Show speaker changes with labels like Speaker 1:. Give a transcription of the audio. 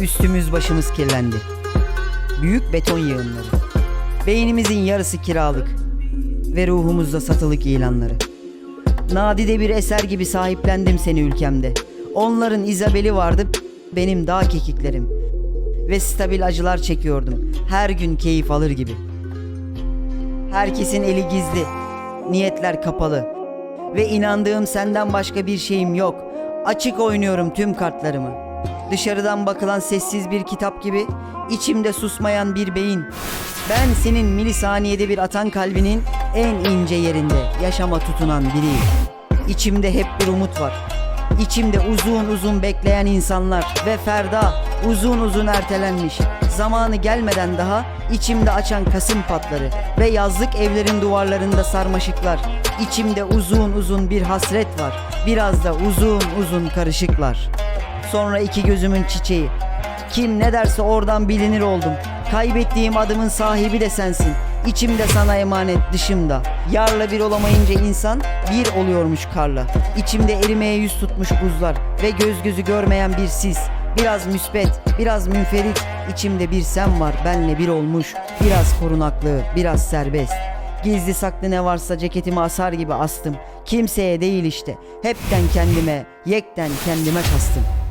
Speaker 1: Üstümüz başımız kirlendi. Büyük beton yığınları. Beynimizin yarısı kiralık. Ve ruhumuzda satılık ilanları. Nadide bir eser gibi sahiplendim seni ülkemde. Onların Isabel'i vardı, benim dağ kekiklerim. Ve stabil acılar çekiyordum. Her gün keyif alır gibi. Herkesin eli gizli. Niyetler kapalı. Ve inandığım senden başka bir şeyim yok. Açık oynuyorum tüm kartlarımı. Dışarıdan bakılan sessiz bir kitap gibi içimde susmayan bir beyin. Ben senin milisaniyede bir atan kalbinin en ince yerinde yaşama tutunan biriyim. İçimde hep bir umut var. İçimde uzun uzun bekleyen insanlar ve Ferda uzun uzun ertelenmiş. Zamanı gelmeden daha içimde açan kasım patları ve yazlık evlerin duvarlarında sarmaşıklar. İçimde uzun uzun bir hasret var. Biraz da uzun uzun karışıklar. Sonra iki gözümün çiçeği. Kim ne derse oradan bilinir oldum. Kaybettiğim adımın sahibi de sensin. İçimde sana emanet dışımda. Yarla bir olamayınca insan bir oluyormuş karla. İçimde erimeye yüz tutmuş buzlar ve göz gözü görmeyen bir sis. Biraz müspet, biraz münferit. İçimde bir sen var, benle bir olmuş. Biraz korunaklı, biraz serbest. Gizli saklı ne varsa ceketimi asar gibi astım. Kimseye değil işte. Hepten kendime, yekten kendime kastım.